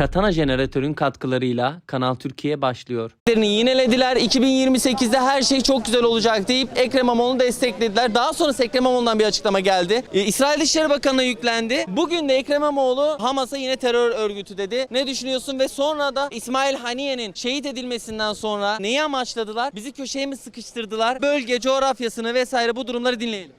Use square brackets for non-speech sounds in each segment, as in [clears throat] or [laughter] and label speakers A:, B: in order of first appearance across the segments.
A: Katana jeneratörün katkılarıyla Kanal Türkiye başlıyor. Yinelediler. 2028'de her şey çok güzel olacak deyip Ekrem İmamoğlu'nu desteklediler. Daha sonra Ekrem İmamoğlu'ndan bir açıklama geldi. Ee, İsrail Dışişleri Bakanı'na yüklendi. Bugün de Ekrem İmamoğlu Hamas'a yine terör örgütü dedi. Ne düşünüyorsun? Ve sonra da İsmail Haniye'nin şehit edilmesinden sonra neyi amaçladılar? Bizi köşeye mi sıkıştırdılar? Bölge coğrafyasını vesaire bu durumları dinleyelim.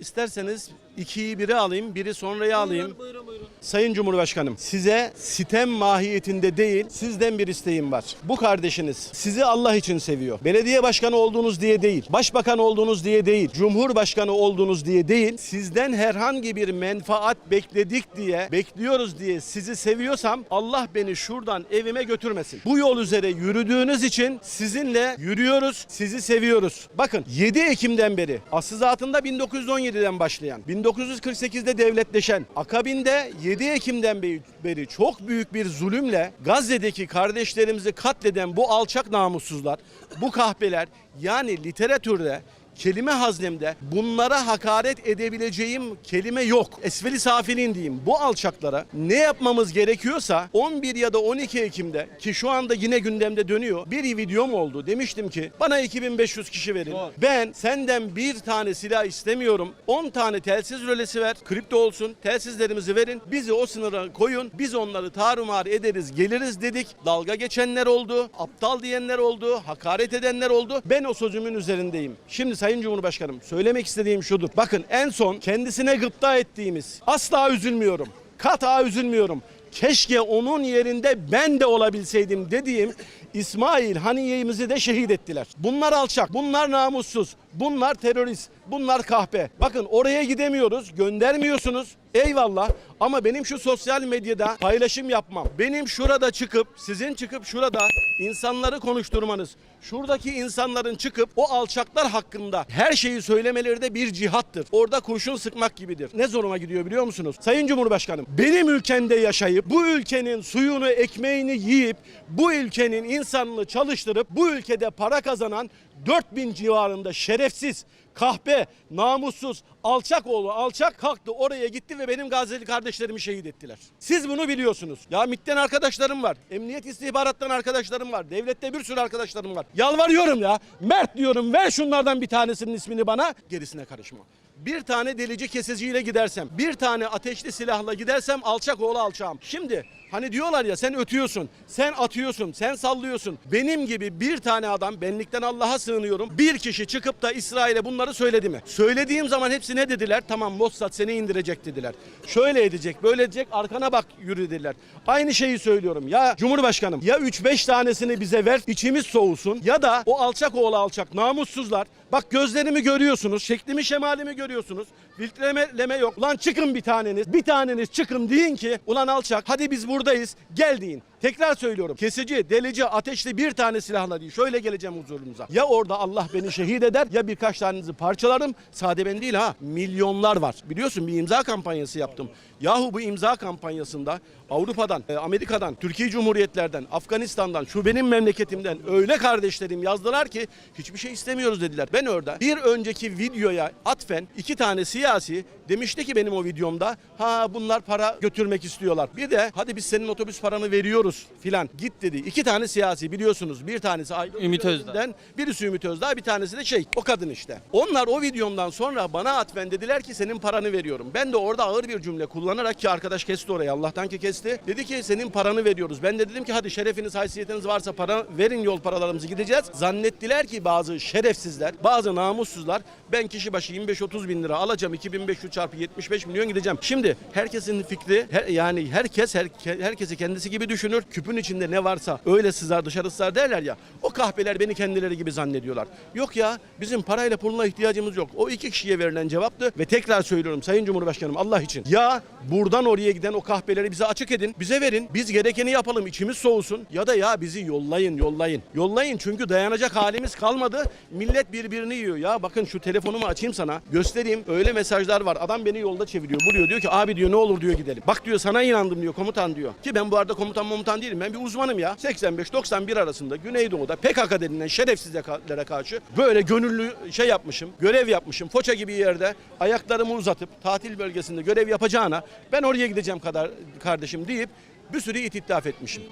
B: İsterseniz ikiyi biri alayım, biri sonrayı alayım.
A: Buyurun buyurun.
B: Sayın Cumhurbaşkanım, size sitem mahiyetinde değil, sizden bir isteğim var. Bu kardeşiniz sizi Allah için seviyor. Belediye başkanı olduğunuz diye değil, başbakan olduğunuz diye değil, cumhurbaşkanı olduğunuz diye değil, sizden herhangi bir menfaat bekledik diye, bekliyoruz diye sizi seviyorsam Allah beni şuradan evime götürmesin. Bu yol üzere yürüdüğünüz için sizinle yürüyoruz, sizi seviyoruz. Bakın 7 Ekim'den beri, asılzatında 1917'den başlayan, 1948'de devletleşen, akabinde 7 Ekim'den be- beri çok büyük bir zulümle Gazze'deki kardeşlerimizi katleden bu alçak namussuzlar, bu kahpeler yani literatürde kelime haznemde bunlara hakaret edebileceğim kelime yok. Esfeli safilin diyeyim. Bu alçaklara ne yapmamız gerekiyorsa 11 ya da 12 Ekim'de ki şu anda yine gündemde dönüyor. Bir videom oldu. Demiştim ki bana 2500 kişi verin. Ben senden bir tane silah istemiyorum. 10 tane telsiz rölesi ver. Kripto olsun. Telsizlerimizi verin. Bizi o sınıra koyun. Biz onları tarumar ederiz, geliriz dedik. Dalga geçenler oldu. Aptal diyenler oldu. Hakaret edenler oldu. Ben o sözümün üzerindeyim. Şimdi Sayın Cumhurbaşkanım söylemek istediğim şudur. Bakın en son kendisine gıpta ettiğimiz asla üzülmüyorum. Kata üzülmüyorum. Keşke onun yerinde ben de olabilseydim dediğim İsmail Haniye'mizi de şehit ettiler. Bunlar alçak, bunlar namussuz, bunlar terörist, bunlar kahpe. Bakın oraya gidemiyoruz, göndermiyorsunuz. Eyvallah ama benim şu sosyal medyada paylaşım yapmam, benim şurada çıkıp, sizin çıkıp şurada insanları konuşturmanız, şuradaki insanların çıkıp o alçaklar hakkında her şeyi söylemeleri de bir cihattır. Orada kurşun sıkmak gibidir. Ne zoruma gidiyor biliyor musunuz? Sayın Cumhurbaşkanım, benim ülkemde yaşayıp, bu ülkenin suyunu, ekmeğini yiyip, bu ülkenin insanını çalıştırıp, bu ülkede para kazanan 4000 civarında şerefsiz, kahpe, namussuz, alçak oğlu alçak kalktı oraya gitti ve benim Gazze'li kardeşlerimi şehit ettiler. Siz bunu biliyorsunuz. Ya MİT'ten arkadaşlarım var. Emniyet istihbarattan arkadaşlarım var. Devlette bir sürü arkadaşlarım var. Yalvarıyorum ya. Mert diyorum ver şunlardan bir tanesinin ismini bana. Gerisine karışma. Bir tane delici kesiciyle gidersem, bir tane ateşli silahla gidersem alçak oğlu alçağım. Şimdi hani diyorlar ya sen ötüyorsun, sen atıyorsun, sen sallıyorsun. Benim gibi bir tane adam benlikten Allah'a sığınıyorum. Bir kişi çıkıp da İsrail'e bunları söyledi mi? Söylediğim zaman hepsi ne dediler? Tamam Mossad seni indirecek dediler. Şöyle edecek, böyle edecek, arkana bak yürü dediler. Aynı şeyi söylüyorum. Ya Cumhurbaşkanım ya 3-5 tanesini bize ver, içimiz soğusun ya da o alçak oğlu alçak, namussuzlar. Bak gözlerimi görüyorsunuz, şeklimi şemalimi görüyorsunuz. Filtreleme yok. Lan çıkın bir taneniz. Bir taneniz çıkın deyin ki ulan alçak hadi biz buradayız gel deyin. Tekrar söylüyorum. Kesici, delici, ateşli bir tane silahla değil. Şöyle geleceğim huzurunuza. Ya orada Allah beni şehit eder ya birkaç tanenizi parçalarım. Sade ben değil ha. Milyonlar var. Biliyorsun bir imza kampanyası yaptım. Yahu bu imza kampanyasında Avrupa'dan, e, Amerika'dan, Türkiye Cumhuriyetlerden, Afganistan'dan, şu benim memleketimden öyle kardeşlerim yazdılar ki hiçbir şey istemiyoruz dediler. Ben orada bir önceki videoya atfen iki tane siyasi demişti ki benim o videomda ha bunlar para götürmek istiyorlar. Bir de hadi biz senin otobüs paranı veriyoruz filan git dedi. İki tane siyasi biliyorsunuz bir tanesi Aydın
A: Ümit Özdağ.
B: Birisi Ümit Özdağ bir tanesi de şey o kadın işte. Onlar o videomdan sonra bana atfen dediler ki senin paranı veriyorum. Ben de orada ağır bir cümle kullanarak ki arkadaş kesti orayı Allah'tan ki kesti. Dedi ki senin paranı veriyoruz. Ben de dedim ki hadi şerefiniz haysiyetiniz varsa para verin yol paralarımızı gideceğiz. Zannettiler ki bazı şerefsizler bazı namussuzlar ben kişi başı 25-30 bin lira alacağım 2500 çarpı 75 milyon gideceğim. Şimdi herkesin fikri her- yani herkes her, herkesi kendisi gibi düşünür. Küpün içinde ne varsa öyle sızar dışarı sızar derler ya. O kahpeler beni kendileri gibi zannediyorlar. Yok ya bizim parayla puluna ihtiyacımız yok. O iki kişiye verilen cevaptı ve tekrar söylüyorum Sayın Cumhurbaşkanım Allah için. Ya buradan oraya giden o kahpeleri bize açık edin. Bize verin. Biz gerekeni yapalım. içimiz soğusun. Ya da ya bizi yollayın yollayın. Yollayın çünkü dayanacak halimiz kalmadı. Millet birbirini yiyor. Ya bakın şu telefonumu açayım sana. Göstereyim. Öyle mesajlar var. Adam beni yolda çeviriyor. Buluyor. Diyor ki abi diyor ne olur diyor gidelim. Bak diyor sana inandım diyor komutan diyor. Ki ben bu arada komutan komutan değilim. Ben bir uzmanım ya. 85-91 arasında Güneydoğu'da PKK denilen şerefsizlere karşı böyle gönüllü şey yapmışım. Görev yapmışım. Foça gibi yerde ayaklarımı uzatıp tatil bölgesinde görev yapacağına ben oraya gideceğim kadar kardeşim deyip Bir sürü ititlaf etmişim.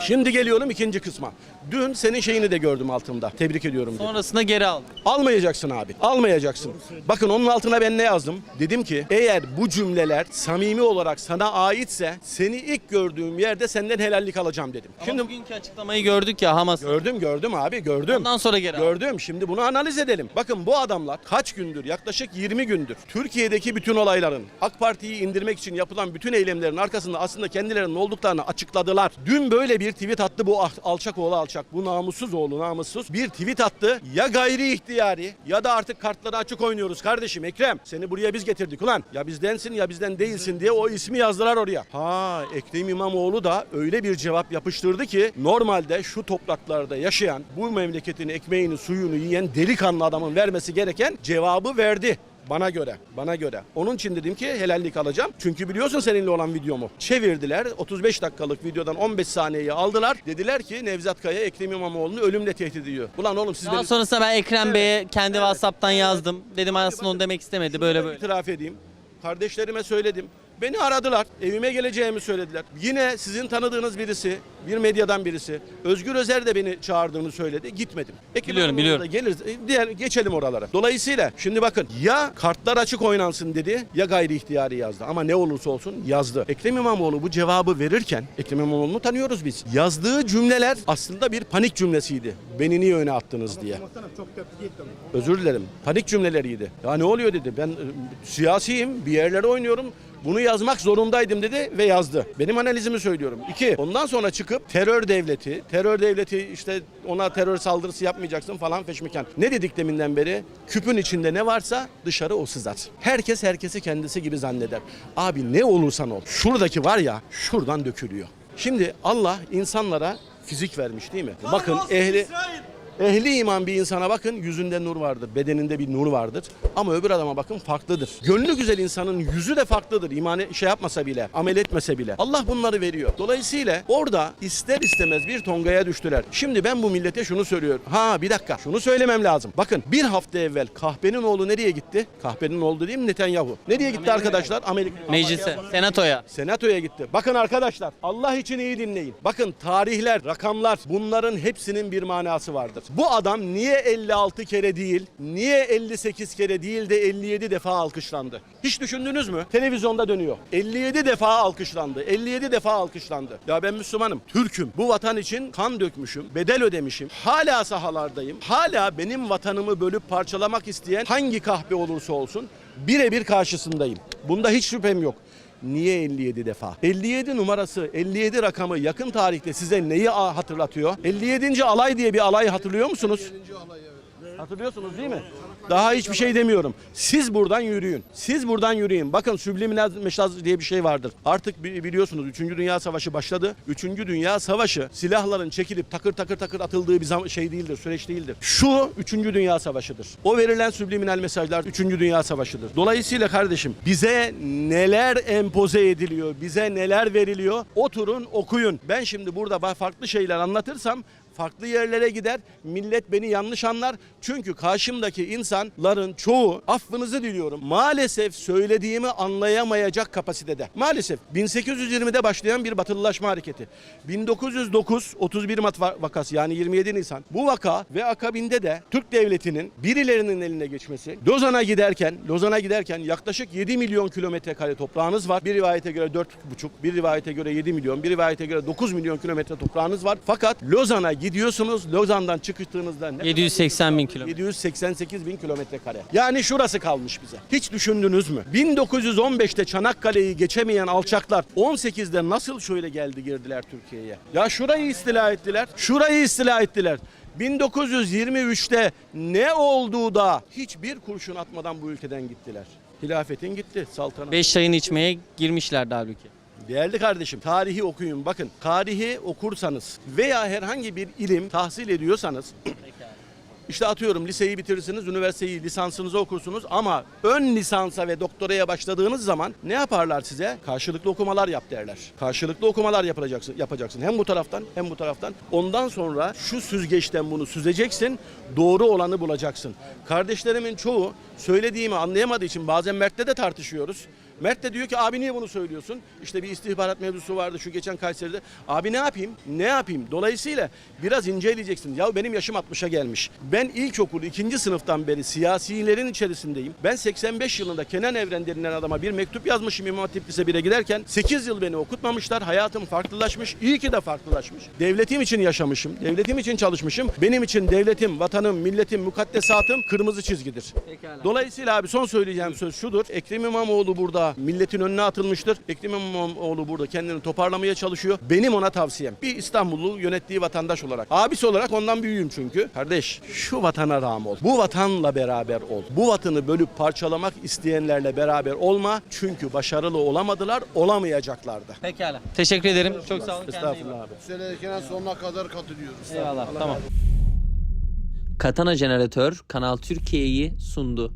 B: Şimdi geliyorum ikinci kısma. Dün senin şeyini de gördüm altımda. Tebrik ediyorum. dedim.
A: Sonrasında geri aldı.
B: Almayacaksın abi. Almayacaksın. Bakın onun altına ben ne yazdım? Dedim ki eğer bu cümleler samimi olarak sana aitse seni ilk gördüğüm yerde senden helallik alacağım dedim.
A: Ama
B: Şimdi
A: bugünkü açıklamayı gördük ya Hamas.
B: gördüm gördüm abi gördüm.
A: Ondan sonra geri aldı.
B: Gördüm. Şimdi bunu analiz edelim. Bakın bu adamlar kaç gündür, yaklaşık 20 gündür Türkiye'deki bütün olayların, AK Parti'yi indirmek için yapılan bütün eylemlerin arkasında aslında kendilerinin olduklarını açıkladılar. Dün böyle bir tweet attı bu ah- alçak oğlu alçak, bu namussuz oğlu namussuz bir tweet attı. Ya gayri ihtiyari ya da artık kartları açık oynuyoruz kardeşim Ekrem. Seni buraya biz getirdik ulan. Ya bizdensin ya bizden değilsin diye o ismi yazdılar oraya. Ha Ekrem İmamoğlu da öyle bir cevap yapıştırdı ki normalde şu topraklarda yaşayan bu memleketin ekmeğini suyunu yiyen delikanlı adamın vermesi gereken cevabı verdi. Bana göre, bana göre. Onun için dedim ki helallik alacağım. Çünkü biliyorsun seninle olan videomu. Çevirdiler. 35 dakikalık videodan 15 saniyeyi aldılar. Dediler ki Nevzat Kaya Ekrem İmamoğlu'nu ölümle tehdit ediyor. Ulan oğlum siz
A: Daha
B: beni...
A: sonrasında ben Ekrem
B: Evet,
A: Bey'e kendi
B: evet,
A: WhatsApp'tan
B: evet.
A: yazdım. Dedim aslında onu demek istemedi böyle böyle.
B: İtiraf edeyim. Kardeşlerime söyledim. Beni aradılar. Evime geleceğimi söylediler. Yine sizin tanıdığınız birisi, bir medyadan birisi. Özgür Özer de beni çağırdığını söyledi. Gitmedim. Ekrem
A: Biliyorum, biliyorum.
B: Gelir, diğer geçelim oralara. Dolayısıyla şimdi bakın ya kartlar açık oynansın dedi ya gayri ihtiyari yazdı. Ama ne olursa olsun yazdı. Ekrem İmamoğlu bu cevabı verirken Ekrem İmamoğlu'nu tanıyoruz biz. Yazdığı cümleler aslında bir panik cümlesiydi. Beni niye öne attınız diye. Özür dilerim. Panik cümleleriydi. Ya ne oluyor dedi. Ben e, siyasiyim, bir yerlere oynuyorum. Bunu yazmak zorundaydım dedi ve yazdı. Benim analizimi söylüyorum. İki, ondan sonra çıkıp terör devleti, terör devleti işte ona terör saldırısı yapmayacaksın falan feşmekan. Ne dedik deminden beri? Küpün içinde ne varsa dışarı o sızar. Herkes herkesi kendisi gibi zanneder. Abi ne olursan ol. Şuradaki var ya şuradan dökülüyor. Şimdi Allah insanlara fizik vermiş değil mi? Bakın ehli Ehli iman bir insana bakın yüzünde nur vardır, bedeninde bir nur vardır. Ama öbür adama bakın farklıdır. Gönlü güzel insanın yüzü de farklıdır. İmanı şey yapmasa bile, amel etmese bile. Allah bunları veriyor. Dolayısıyla orada ister istemez bir tongaya düştüler. Şimdi ben bu millete şunu söylüyorum. Ha bir dakika şunu söylemem lazım. Bakın bir hafta evvel kahpenin oğlu nereye gitti? Kahpenin oğlu mi Netanyahu? Nereye gitti arkadaşlar? Amerika.
A: Meclise, senatoya.
B: Senatoya gitti. Bakın arkadaşlar Allah için iyi dinleyin. Bakın tarihler, rakamlar bunların hepsinin bir manası vardır. Bu adam niye 56 kere değil, niye 58 kere değil de 57 defa alkışlandı? Hiç düşündünüz mü? Televizyonda dönüyor. 57 defa alkışlandı. 57 defa alkışlandı. Ya ben Müslümanım, Türk'üm. Bu vatan için kan dökmüşüm, bedel ödemişim. Hala sahalardayım. Hala benim vatanımı bölüp parçalamak isteyen hangi kahpe olursa olsun birebir karşısındayım. Bunda hiç şüphem yok. Niye 57 defa? 57 numarası, 57 rakamı yakın tarihte size neyi hatırlatıyor? 57. alay diye bir alay hatırlıyor musunuz? Hatırlıyorsunuz değil mi? Daha hiçbir şey demiyorum. Siz buradan yürüyün. Siz buradan yürüyün. Bakın subliminal mesaj diye bir şey vardır. Artık bi- biliyorsunuz 3. Dünya Savaşı başladı. 3. Dünya Savaşı silahların çekilip takır takır takır atıldığı bir şey değildir, süreç değildir. Şu 3. Dünya Savaşı'dır. O verilen subliminal mesajlar 3. Dünya Savaşı'dır. Dolayısıyla kardeşim bize neler empoze ediliyor, bize neler veriliyor oturun okuyun. Ben şimdi burada farklı şeyler anlatırsam farklı yerlere gider. Millet beni yanlış anlar. Çünkü karşımdaki insanların çoğu affınızı diliyorum. Maalesef söylediğimi anlayamayacak kapasitede. Maalesef 1820'de başlayan bir batılılaşma hareketi. 1909 31 Mart va- vakası yani 27 Nisan. Bu vaka ve akabinde de Türk devletinin birilerinin eline geçmesi. Lozan'a giderken, Lozan'a giderken yaklaşık 7 milyon kilometre kare toprağınız var. Bir rivayete göre 4,5, bir rivayete göre 7 milyon, bir rivayete göre 9 milyon kilometre toprağınız var. Fakat Lozan'a gidiyorsunuz. Lozan'dan çıktığınızda ne
A: 780 bin kilometre.
B: 788 bin kilometre kare. Yani şurası kalmış bize. Hiç düşündünüz mü? 1915'te Çanakkale'yi geçemeyen alçaklar 18'de nasıl şöyle geldi girdiler Türkiye'ye? Ya şurayı istila ettiler. Şurayı istila ettiler. 1923'te ne olduğu da hiçbir kurşun atmadan bu ülkeden gittiler. Hilafetin gitti saltanat.
A: 5 çayını içmeye girmişlerdi halbuki.
B: Değerli kardeşim tarihi okuyun bakın. Tarihi okursanız veya herhangi bir ilim tahsil ediyorsanız [clears throat] işte atıyorum liseyi bitirirsiniz, üniversiteyi lisansınızı okursunuz ama ön lisansa ve doktoraya başladığınız zaman ne yaparlar size? Karşılıklı okumalar yap derler. Karşılıklı okumalar yapacaksın, yapacaksın. Hem bu taraftan hem bu taraftan. Ondan sonra şu süzgeçten bunu süzeceksin, doğru olanı bulacaksın. Kardeşlerimin çoğu söylediğimi anlayamadığı için bazen Mert'le de tartışıyoruz. Mert de diyor ki abi niye bunu söylüyorsun? İşte bir istihbarat mevzusu vardı şu geçen Kayseri'de. Abi ne yapayım? Ne yapayım? Dolayısıyla biraz inceleyeceksin. Ya benim yaşım 60'a gelmiş. Ben ilkokul ikinci sınıftan beri siyasilerin içerisindeyim. Ben 85 yılında Kenan Evren denilen adama bir mektup yazmışım İmam Hatip Lise 1'e giderken. 8 yıl beni okutmamışlar. Hayatım farklılaşmış. İyi ki de farklılaşmış. Devletim için yaşamışım. Devletim için çalışmışım. Benim için devletim, vatanım, milletim, mukaddesatım kırmızı çizgidir.
A: Pekala.
B: Dolayısıyla abi son söyleyeceğim söz şudur. Ekrem İmamoğlu burada milletin önüne atılmıştır. Ekrem İmamoğlu burada kendini toparlamaya çalışıyor. Benim ona tavsiyem. Bir İstanbullu yönettiği vatandaş olarak. Abisi olarak ondan büyüğüm çünkü. Kardeş şu vatana rağm ol. Bu vatanla beraber ol. Bu vatanı bölüp parçalamak isteyenlerle beraber olma. Çünkü başarılı olamadılar, olamayacaklardı.
A: Pekala. Teşekkür ederim. Çok sağ olun.
B: Estağfurullah abi.
C: Söylediklerine sonuna kadar katılıyoruz.
A: Eyvallah. Tamam. Katana Jeneratör Kanal Türkiye'yi sundu.